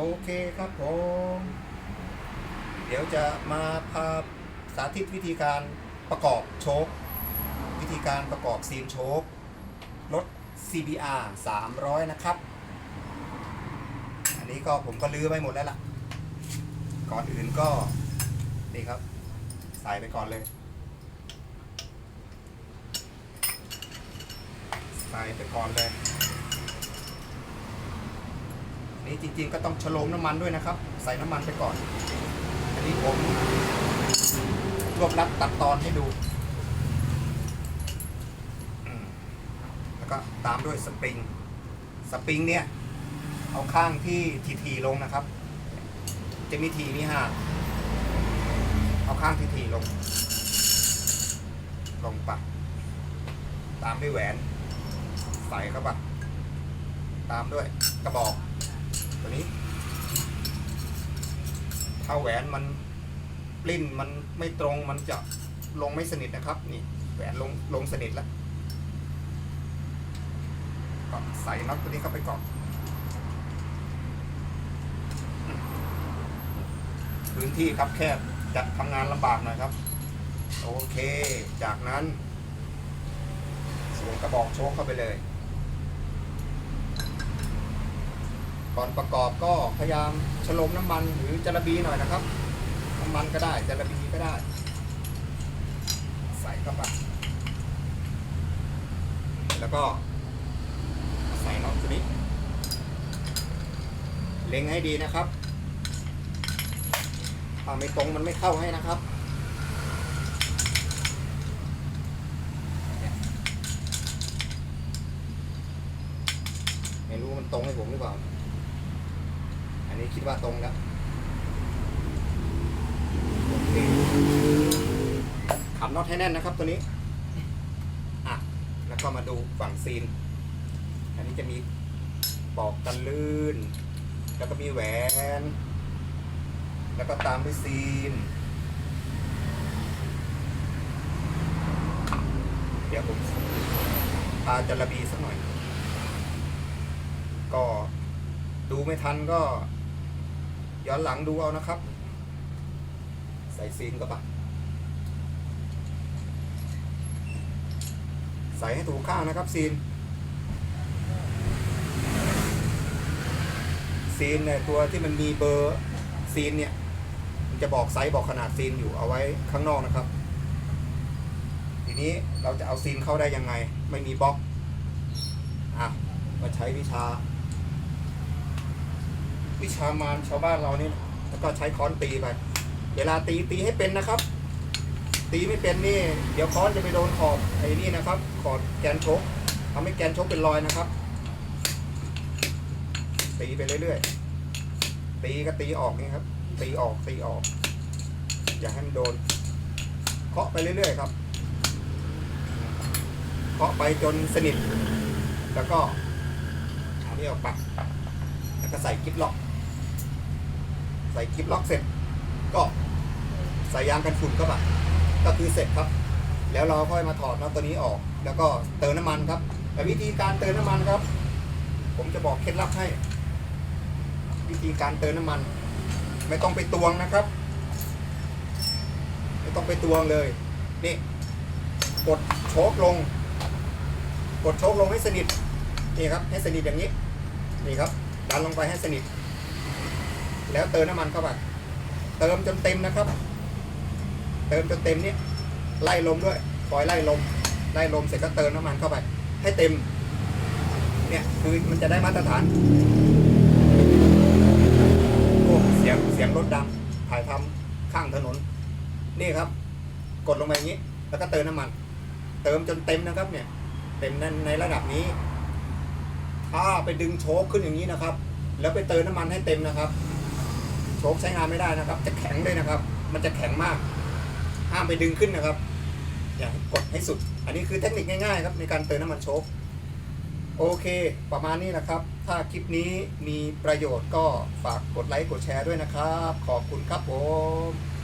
โอเคครับผม เดี๋ยวจะมาพาสาธิตวิธีการประกอบโชควิธีการประกอบซีนโชครถ CBR 300 นะครับ อันนี้ก็ผมก็ลื้อไปหมดแล้วล่ะ ก่อนอื่นก็ นี่ครับ ใส่ไปก่อนเลย ใส่ไปก่อนเลย นี่จริงๆก็ต้องฉโลมน้ำมันด้วยนะครับ ใส่น้ำมันไปก่อน อันนี้ผมรวบรัดตัดตอนให้ดู แล้วก็ตามด้วยสปริง สปริงเนี่ย เอาข้างที่ทีๆลงนะครับ จะมีทีมีห่างเอาข้างทีๆลง ลงปะตามด้วยแหวน ใส่เข้าไปตามด้วยกระบอก ตัวนี้ ถ้าแหวนมันปลิ้นมันไม่ตรงมันจะลงไม่สนิทนะครับ นี่แหวนลงลงสนิทแล้วก็ใส่น็อตตัวนี้เข้าไปก่อนพื้นที่ครับแคบจะทำงานลำบากหน่อยครับ โอเค จากนั้นสวมกระบอกโชคเข้าไปเลย ก่อนประกอบก็พยายามฉลมน้ำมันหรือจระบีหน่อยนะครับ น้ำมันก็ได้จระบีก็ได้ ใส่เข้าไปแล้วก็ใส่น็อตตัวนี้ เล็งให้ดีนะครับถ้าไม่ตรงมันไม่เข้าให้นะครับไม่รู้มันตรงให้ผมหรือเปล่า นี้คิดว่าตรงแล้วขับน็อตให้แน่นนะครับตัวนี้อะแล้วก็มาดูฝั่งซีน อันนี้จะมีปอกกันลื่น แล้วก็มีแหวน แล้วก็ตามด้วยซีน เดี๋ยวผมพาจระบีสักหน่อย ก็ดูไม่ทันก็ ย้อนหลังดูเอานะครับ ใส่ซีนก็ปะใส่ให้ถูกข้างนะครับซีน ซีนเนี่ยตัวที่มันมีเบอร์ซีนเนี่ย มันจะบอกไซส์บอกขนาดซีนอยู่เอาไว้ข้างนอกนะครับ ทีนี้เราจะเอาซีนเข้าได้ยังไง ไม่มีบล็อกอะมาใช้วิชา วิชามารชาวบ้านเรานี่แล้วก็ใช้ค้อนตีไป เวลาตีตีให้เป็นนะครับ ตีไม่เป็นนี่ เดี๋ยวค้อนจะไปโดนขอบไอ้นี่นะครับ ขอบแกนชกทำให้แกนชกเป็นรอยนะครับ ตีไปเรื่อยๆ ตีก็ตีออกนี่ครับ ตีออกตีออก อย่าให้มันโดน เคาะไปเรื่อยๆครับ เคาะไปจนสนิท แล้วก็เอาเนี่ออกปะแล้วก็ใส่กิ๊บล็อก ใส่กิ๊บล็อกเสร็จ ก็ใส่ยางกันฝุ่นเข้าไปก็คือเสร็จครับ แล้วเราค่อยมาถอดน็อตตัวนี้ออก แล้วก็เติมน้ำมันครับ แต่วิธีการเติมน้ำมันครับ ผมจะบอกเคล็ดลับให้ วิธีการเติมน้ำมัน ไม่ต้องไปตวงนะครับ ไม่ต้องไปตวงเลย นี่ กดโชคลง กดโชคลงให้สนิทนี่ครับให้สนิทอย่างนี้นี่ครับดันลงไปให้สนิท แล้วเติมน้ำมันเข้าไปเติมจนเต็มนะครับ เติมจนเต็มนี่ไล่ลมด้วยคอยไล่ลมไล่ลมเสร็จก็เติมน้ำมันเข้าไป ให้เต็ม เนี่ยคือมันจะได้มาตรฐานโอ้เสียงเสียงรถดังถ่ายทำข้างถนน นี่ครับ กดลงไปอย่างนี้ แล้วก็เติมน้ำมัน เติมจนเต็มนะครับ เนี่ย เต็มในในระดับนี้ถ้าไปดึงโชคขึ้นอย่างนี้นะครับ แล้วไปเติมน้ำมันให้เต็มนะครับ โชคใช้งานไม่ได้นะครับ จะแข็งเลยนะครับ มันจะแข็งมาก ห้ามไปดึงขึ้นนะครับ อย่ากดให้สุด อันนี้คือเทคนิคง่ายๆครับในการเติมน้ำมันโชคโอเค ประมาณนี้นะครับ ถ้าคลิปนี้มีประโยชน์ก็ฝากกดไลค์กดแชร์ด้วยนะครับ ขอบคุณครับผม